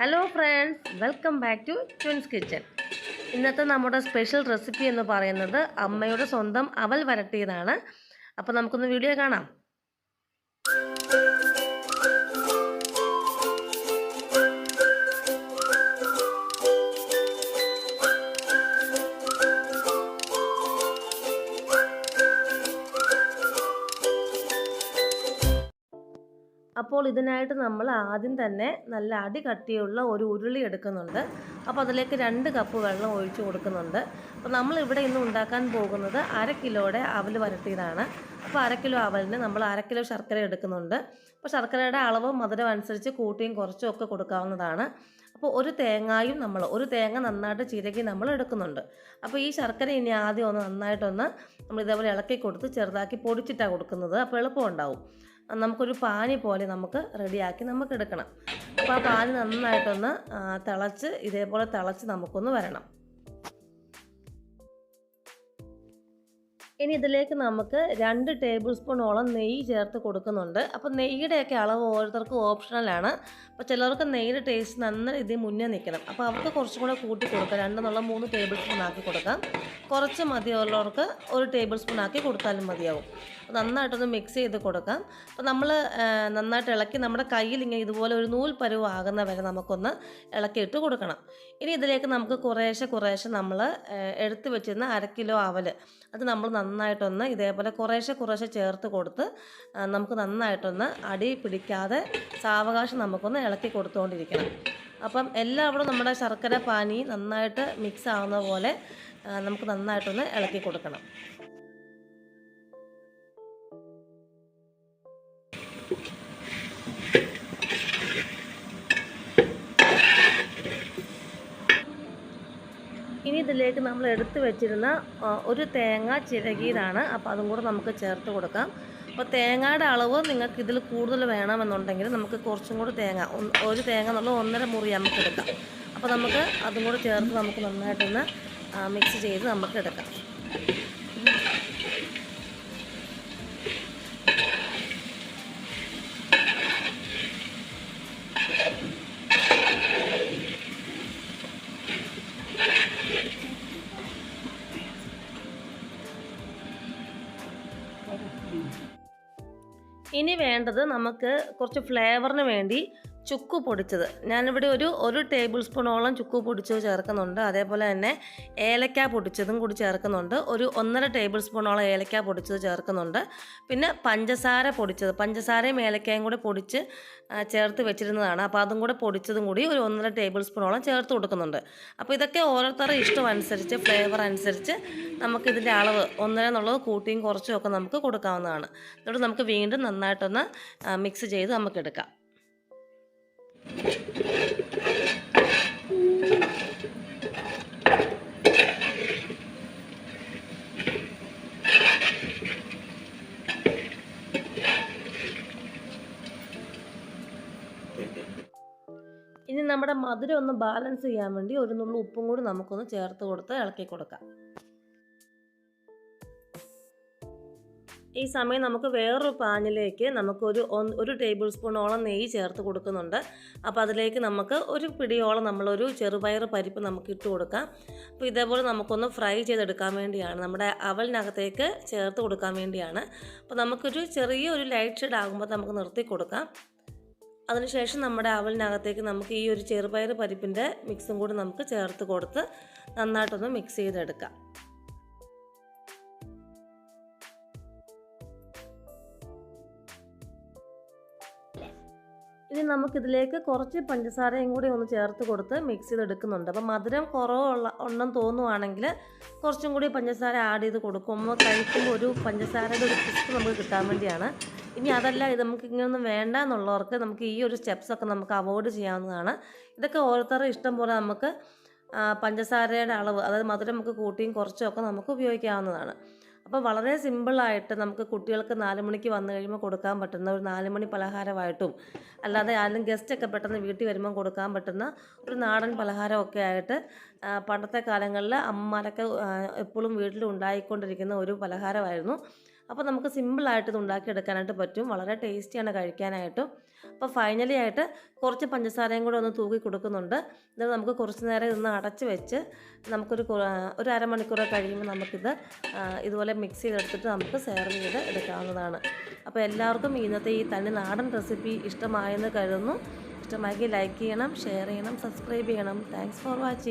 Hello friends welcome back to twins kitchen ഇന്നത്തെ നമ്മുടെ special recipe എന്ന് പറയുന്നത് അമ്മയുടെ സ്വന്തം അവൽ വരട്ടിയതാണ്. അപ്പോൾ നമുക്കൊന്ന് വീഡിയോ കാണാം. അപ്പോൾ ഇതിനായിട്ട് നമ്മൾ ആദ്യം തന്നെ നല്ല അടി കട്ടിയുള്ള ഒരു ഉരുളി എടുക്കുന്നുണ്ട്. അപ്പോൾ അതിലേക്ക് രണ്ട് കപ്പ് വെള്ളം ഒഴിച്ചു കൊടുക്കുന്നുണ്ട്. അപ്പോൾ നമ്മൾ ഇവിടെ ഇന്ന് ഉണ്ടാക്കാൻ പോകുന്നത് അര കിലോയുടെ അവൽ വരട്ടിയതാണ്. അപ്പോൾ അര കിലോ അവലിന് നമ്മൾ അര കിലോ ശർക്കര എടുക്കുന്നുണ്ട്. അപ്പോൾ ശർക്കരയുടെ അളവും മധുരം അനുസരിച്ച് കൂട്ടിയും കുറച്ചും ഒക്കെ കൊടുക്കാവുന്നതാണ്. അപ്പോൾ ഒരു തേങ്ങായും നമ്മൾ ഒരു തേങ്ങ നന്നായിട്ട് ചിരകി നമ്മൾ എടുക്കുന്നുണ്ട്. അപ്പോൾ ഈ ശർക്കര ഇനി ആദ്യം ഒന്ന് നന്നായിട്ടൊന്ന് നമ്മൾ ഇതേപോലെ ഇളക്കി കൊടുത്ത് ചെറുതാക്കി പൊടിച്ചിട്ടാണ് കൊടുക്കുന്നത്. അപ്പോൾ എളുപ്പമുണ്ടാവും നമുക്കൊരു പാനി പോലെ നമുക്ക് റെഡിയാക്കി നമുക്ക് എടുക്കണം അപ്പോൾ ആ പാനി നന്നായിട്ടൊന്ന് തിളച്ച് ഇതേപോലെ തിളച്ച് നമുക്കൊന്ന് വരണം. ഇനി ഇതിലേക്ക് നമുക്ക് രണ്ട് ടേബിൾ സ്പൂണോളം നെയ്യ് ചേർത്ത് കൊടുക്കുന്നുണ്ട്. അപ്പോൾ നെയ്യുടെയൊക്കെ അളവ് ഓരോരുത്തർക്കും ഓപ്ഷണലാണ് അപ്പോൾ ചിലർക്ക് നെയ്യുടെ ടേസ്റ്റ് നല്ല രീതിയിൽ മുന്നേ നിൽക്കണം. അപ്പോൾ അവർക്ക് കുറച്ചും കൂടെ കൂട്ടി കൊടുക്കാം. രണ്ടെന്നുള്ള മൂന്ന് ടേബിൾ സ്പൂൺ ആക്കി കൊടുക്കാം. കുറച്ച് മതിയുള്ളവർക്ക് ഒരു ടേബിൾ സ്പൂൺ ആക്കി കൊടുത്താലും മതിയാവും. നന്നായിട്ടൊന്ന് മിക്സ് ചെയ്ത് കൊടുക്കാം. അപ്പോൾ നമ്മൾ നന്നായിട്ട് ഇളക്കി നമ്മുടെ കയ്യിൽ ഇങ്ങനെ ഇതുപോലെ ഒരു നൂൽ പരുവ് ആകുന്ന വരെ നമുക്കൊന്ന് ഇളക്കിയിട്ട് കൊടുക്കണം. ഇനി ഇതിലേക്ക് നമുക്ക് കുറേശ്ശെ കുറേശ്ശെ നമ്മൾ എടുത്ത് വെച്ചിരുന്ന അര കിലോ അവൽ അത് നമ്മൾ നന്നായിട്ടൊന്ന് ഇതേപോലെ കുറേശ്ശെ കുറേശ്ശെ ചേർത്ത് കൊടുത്ത് നമുക്ക് നന്നായിട്ടൊന്ന് അടി പിടിക്കാതെ സാവകാശം നമുക്കൊന്ന് ഇളക്കി കൊടുത്തുകൊണ്ടിരിക്കണം അപ്പം എല്ലാവരും നമ്മുടെ ശർക്കര പാനി നന്നായിട്ട് മിക്സ് ആവുന്ന പോലെ നമുക്ക് നന്നായിട്ടൊന്ന് ഇളക്കി കൊടുക്കണം. ഇനി ഇതിലേക്ക് നമ്മൾ എടുത്തു വെച്ചിരുന്ന ഒരു തേങ്ങ ചിരകിയതാണ്. അപ്പോൾ അതും കൂടെ നമുക്ക് ചേർത്ത് കൊടുക്കാം. അപ്പോൾ തേങ്ങയുടെ അളവ് നിങ്ങൾക്ക് ഇതിൽ കൂടുതൽ വേണമെന്നുണ്ടെങ്കിൽ നമുക്ക് കുറച്ചും കൂടി തേങ്ങ ഒരു തേങ്ങ എന്നുള്ള ഒന്നര മുറി നമുക്ക് എടുക്കാം. അപ്പോൾ നമുക്ക് അതും കൂടെ ചേർത്ത് നമുക്ക് നന്നായിട്ടൊന്ന് മിക്സ് ചെയ്ത് നമുക്ക് എടുക്കാം ഇനി വേണ്ടത് നമുക്ക് കുറച്ച് ഫ്ലേവറിന് വേണ്ടി ചുക്ക് പൊടിച്ചത്. ഞാനിവിടെ ഒരു ഒരു ടേബിൾ സ്പൂണോളം ചുക്ക് പൊടിച്ചത് ചേർക്കുന്നുണ്ട്. അതേപോലെ തന്നെ ഏലക്ക പൊടിച്ചതും കൂടി ചേർക്കുന്നുണ്ട്. ഒരു ഒന്നര ടേബിൾ സ്പൂണോളം ഏലക്ക പൊടിച്ചത് ചേർക്കുന്നുണ്ട്. പിന്നെ പഞ്ചസാര പൊടിച്ചത്. പഞ്ചസാരയും ഏലക്കയും കൂടി പൊടിച്ച് ചേർത്ത് വെച്ചിരുന്നതാണ്. അപ്പോൾ അതും കൂടെ പൊടിച്ചതും കൂടി ഒരു ഒന്നര ടേബിൾ സ്പൂണോളം ചേർത്ത് കൊടുക്കുന്നുണ്ട്. അപ്പോൾ ഇതൊക്കെ ഓരോരുത്തരുടെ ഇഷ്ടം അനുസരിച്ച് ഫ്ലേവർ അനുസരിച്ച് നമുക്ക് ഇതിന്റെ അളവ് ഒന്നര എന്നുള്ളത് കൂട്ടിയും കുറച്ചും ഒക്കെ നമുക്ക് കൊടുക്കാവുന്നതാണ്. എന്നിട്ട് നമുക്ക് വീണ്ടും നന്നായിട്ടൊന്ന് മിക്സ് ചെയ്ത് നമുക്ക് എടുക്കാം. ഇനി നമ്മുടെ മധുരം ഒന്ന് ബാലൻസ് ചെയ്യാൻ വേണ്ടി ഒരു നുള്ളു ഉപ്പും കൂടി നമുക്കൊന്ന് ചേർത്ത് കൊടുത്ത് ഇളക്കി കൊടുക്കാം. ഈ സമയം നമുക്ക് വേറൊരു പാനിലേക്ക് നമുക്കൊരു ഒരു ടേബിൾ സ്പൂണോളം നെയ്യ് ചേർത്ത് കൊടുക്കുന്നുണ്ട്. അപ്പോൾ അതിലേക്ക് നമുക്ക് ഒരു പിടിയോളം നമ്മളൊരു ചെറുപയർ പരിപ്പ് നമുക്ക് ഇട്ട് കൊടുക്കാം. അപ്പോൾ ഇതേപോലെ നമുക്കൊന്ന് ഫ്രൈ ചെയ്തെടുക്കാൻ വേണ്ടിയാണ്. നമ്മുടെ അവലിനകത്തേക്ക് ചേർത്ത് കൊടുക്കാൻ വേണ്ടിയാണ്. അപ്പോൾ നമുക്കൊരു ചെറിയ ഒരു ലൈറ്റ് ഷെയ്ഡ് ആകുമ്പോൾ നമുക്ക് നിർത്തി കൊടുക്കാം. അതിനുശേഷം നമ്മുടെ അവലിനകത്തേക്ക് നമുക്ക് ഈ ഒരു ചെറുപയർ പരിപ്പിന്റെ മിക്സും കൂടി നമുക്ക് ചേർത്ത് കൊടുത്ത് നന്നായിട്ടൊന്ന് മിക്സ് ചെയ്തെടുക്കാം. ഇനി നമുക്കിതിലേക്ക് കുറച്ച് പഞ്ചസാരയും കൂടി ഒന്ന് ചേർത്ത് കൊടുത്ത് മിക്സ് ചെയ്തെടുക്കുന്നുണ്ട്. അപ്പോൾ മധുരം കുറവുള്ള ഉണ്ടെന്ന് തോന്നുവാണെങ്കിൽ കുറച്ചും കൂടി പഞ്ചസാര ആഡ് ചെയ്ത് കൊടുക്കുമ്പോൾ കഴിക്കുമ്പോൾ ഒരു പഞ്ചസാരയുടെ ഒരു ക്രിസ്പ് നമുക്ക് കിട്ടാൻ വേണ്ടിയാണ്. ഇനി അതല്ല ഇത് നമുക്ക് ഇങ്ങനെയൊന്നും വേണ്ട എന്നുള്ളവർക്ക് നമുക്ക് ഈ ഒരു സ്റ്റെപ്സൊക്കെ നമുക്ക് അവോയ്ഡ് ചെയ്യാവുന്നതാണ്. ഇതൊക്കെ ഓരോരുത്തരുടെ ഇഷ്ടം പോലെ നമുക്ക് പഞ്ചസാരയുടെ അളവ് അതായത് മധുരം നമുക്ക് കൂട്ടിയും കുറച്ചും ഒക്കെ നമുക്ക് ഉപയോഗിക്കാവുന്നതാണ്. അപ്പോൾ വളരെ സിമ്പിളായിട്ട് നമുക്ക് കുട്ടികൾക്ക് നാല് മണിക്ക് വന്നു കഴിയുമ്പോൾ കൊടുക്കാൻ പറ്റുന്ന ഒരു നാല് മണി പലഹാരമായിട്ടും അല്ലാതെ ആരും ഗസ്റ്റൊക്കെ പെട്ടെന്ന് വീട്ടിൽ വരുമ്പോൾ കൊടുക്കാൻ പറ്റുന്ന ഒരു നാടൻ പലഹാരമൊക്കെ ആയിട്ട് പണ്ടത്തെ കാലങ്ങളിൽ അമ്മമാരൊക്കെ എപ്പോഴും വീട്ടിൽ ഉണ്ടായിക്കൊണ്ടിരിക്കുന്ന ഒരു പലഹാരമായിരുന്നു. അപ്പോൾ നമുക്ക് സിമ്പിളായിട്ട് ഇത് ഉണ്ടാക്കിയെടുക്കാനായിട്ട് പറ്റും. വളരെ ടേസ്റ്റിയാണ് കഴിക്കാനായിട്ടും. അപ്പോൾ ഫൈനലി ആയിട്ട് കുറച്ച് പഞ്ചസാരയും കൂടെ ഒന്ന് തൂക്കി കൊടുക്കുന്നുണ്ട്. ഇത് നമുക്ക് കുറച്ച് നേരം ഇതൊന്ന് അടച്ച് വെച്ച് നമുക്കൊരു ഒരു അരമണിക്കൂർ കഴിയുമ്പോൾ നമുക്കിത് ഇതുപോലെ മിക്സ് ചെയ്തെടുത്തിട്ട് നമുക്ക് സെർവ് ചെയ്ത് എടുക്കാവുന്നതാണ്. അപ്പോൾ എല്ലാവർക്കും ഇന്നത്തെ ഈ തനി നാടൻ റെസിപ്പി ഇഷ്ടമായെന്ന് കരുതുന്നു. ഇഷ്ടമാക്കി ലൈക്ക് ചെയ്യണം ഷെയർ ചെയ്യണം സബ്സ്ക്രൈബ് ചെയ്യണം. Thanks for watching